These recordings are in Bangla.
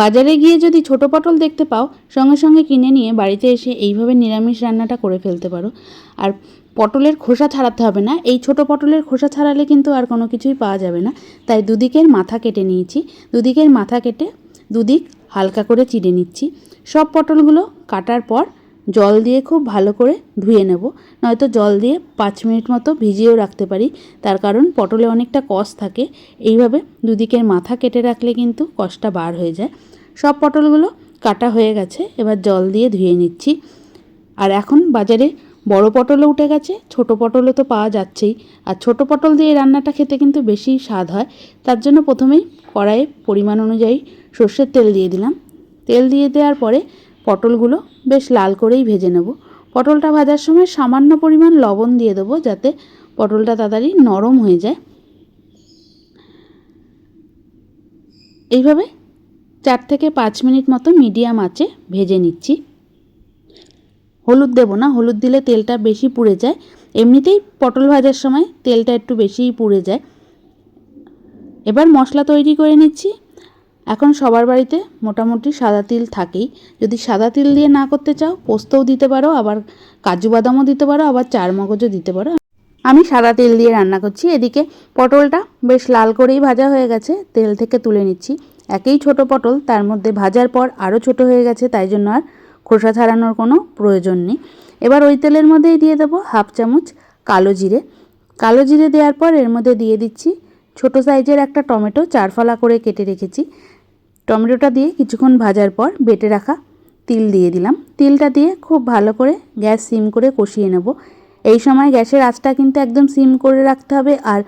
বাজারে গিয়ে যদি ছোট পটল দেখতে পাও, সঙ্গে সঙ্গে কিনে নিয়ে বাড়িতে এসে এইভাবে নিরামিষ রান্নাটা করে ফেলতে পারো। আর পটলের খোসা ছাড়াতে হবে না। এই ছোট পটলের খোসা ছাড়ালে কিন্তু আর কোনো কিছুই পাওয়া যাবে না। তাই দুদিকের মাথা কেটে নিয়েছি। দুদিকের মাথা কেটে দুদিক হালকা করে চিড়ে নিচ্ছি। সব পটলগুলো কাটার পর জল দিয়ে খুব ভালো করে ধুয়ে নেব। নয়তো জল দিয়ে পাঁচ মিনিট মতো ভিজিয়েও রাখতে পারি। তার কারণ পটলে অনেকটা কষ থাকে। এইভাবে দুদিকের মাথা কেটে রাখলে কিন্তু কষটা বার হয়ে যায়। সব পটলগুলো কাটা হয়ে গেছে। এবার জল দিয়ে ধুয়ে নিচ্ছি। আর এখন বাজারে বড় পটলও উঠে গেছে, ছোট পটলও তো পাওয়া যাচ্ছেই। আর ছোট পটল দিয়ে রান্নাটা খেতে কিন্তু বেশি স্বাদ হয়। তার জন্য প্রথমেই কড়াইয়ে পরিমাণ অনুযায়ী সর্ষের তেল দিয়ে দিলাম। তেল দিয়ে দেওয়ার পরে পটলগুলো বেশ লাল করেই ভেজে নেব। পটলটা ভাজার সময় সামান্য পরিমাণ লবণ দিয়ে দেবো যাতে পটলটা তাড়াতাড়ি নরম হয়ে যায়। এইভাবে চার থেকে পাঁচ মিনিট মতো মিডিয়াম আঁচে ভেজে নিচ্ছি। হলুদ দেবো না, হলুদ দিলে তেলটা বেশি পুড়ে যায়। এমনিতেই পটল ভাজার সময় তেলটা একটু বেশিই পুড়ে যায়। এবার মশলা তৈরি করে নিচ্ছি। এখন সবার বাড়িতে মোটামুটি সাদা তিল থাকেই। যদি সাদা তিল দিয়ে না করতে চাও, পোস্তও দিতে পারো, আবার কাজু বাদামও দিতে পারো, আবার চার মগজও দিতে পারো। আমি সাদা তেল দিয়ে রান্না করছি। এদিকে পটলটা বেশ লাল করেই ভাজা হয়ে গেছে, তেল থেকে তুলে নিচ্ছি। একেই ছোট পটল, তার মধ্যে ভাজার পর আরও ছোট হয়ে গেছে, তাই জন্য আর খোসা ছাড়ানোর কোনো প্রয়োজন নেই। এবার ওই তেলের মধ্যেই দিয়ে দেবো হাফ চামচ কালো জিরে। কালো জিরে দেওয়ার পর এর মধ্যে দিয়ে দিচ্ছি ছোট সাইজের একটা টমেটো, চারফালা করে কেটে রেখেছি। টমেটোটা দিয়ে কিছুক্ষণ ভাজার পর বেটে রাখা তিল দিয়ে দিলাম। তিলটা দিয়ে খুব ভালো করে গ্যাস সিম করে কষিয়ে নেব। এই সময় গ্যাসের আঁচটা কিন্তু একদম সিম করে রাখতে হবে আর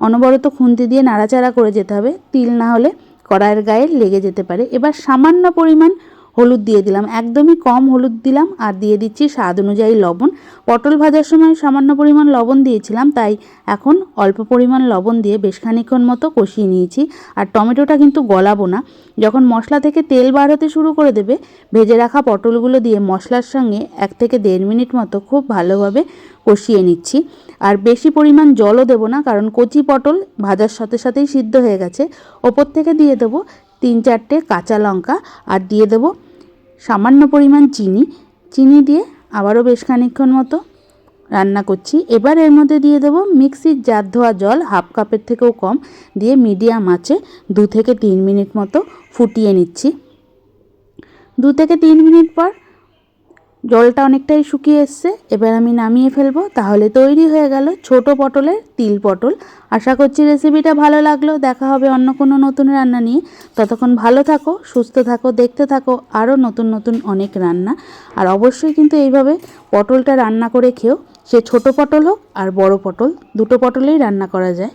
অনবরত খুন্তি দিয়ে নাড়াচাড়া করে যেতে হবে। তিল না হলে কড়াইয়ের গায়ে লেগে যেতে পারে। এবার সামান্য পরিমাণ হলুদ দিয়ে দিলাম। একদমই কম হলুদ দিলাম আর দিয়ে দিচ্ছি স্বাদ অনুযায়ী লবণ। পটল ভাজার সময় সামান্য পরিমাণ লবণ দিয়েছিলাম, তাই এখন অল্প পরিমাণ লবণ দিয়ে বেশ খানিক্ষণ মতো কষিয়ে নিয়েছি। আর টমেটোটা কিন্তু গলাবো না। যখন মশলা থেকে তেল বার হতে শুরু করে দেবে, ভেজে রাখা পটলগুলো দিয়ে মশলার সঙ্গে এক থেকে দেড় মিনিট মতো খুব ভালোভাবে কষিয়ে নিচ্ছি। আর বেশি পরিমাণ জলও দেবো না, কারণ কচি পটল ভাজার সাথে সাথেই সিদ্ধ হয়ে গেছে। ওপর থেকে দিয়ে দেবো তিন চারটে কাঁচা লঙ্কা, আর দিয়ে দেবো সামান্য পরিমাণ চিনি চিনি দিয়ে আবারও বেশ খানিক্ষণ মতো রান্না করছি। এবার এর মধ্যে দিয়ে দেবো মিক্সির জার ধোয়া জল, হাফ কাপের থেকেও কম, দিয়ে মিডিয়াম আছে দু থেকে তিন মিনিট মতো ফুটিয়ে নিচ্ছি। দু থেকে তিন মিনিট পর জলটা অনেকটাই শুকিয়ে এসছে, এবার আমি নামিয়ে ফেলব। তাহলে তৈরি হয়ে গেল ছোট পটলের তিল পটল। আশা করছি রেসিপিটা ভালো লাগল। দেখা হবে অন্য কোনো নতুন রান্না নিয়ে। ততক্ষণ ভালো থাকো, সুস্থ থাকো, দেখতে থাকো, আরও নতুন নতুন অনেক রান্না। আর অবশ্যই কিন্তু এইভাবে পটলটা রান্না করে খেও। সে ছোট পটল হোক আর বড় পটল, দুটো পটলেই রান্না করা যায়।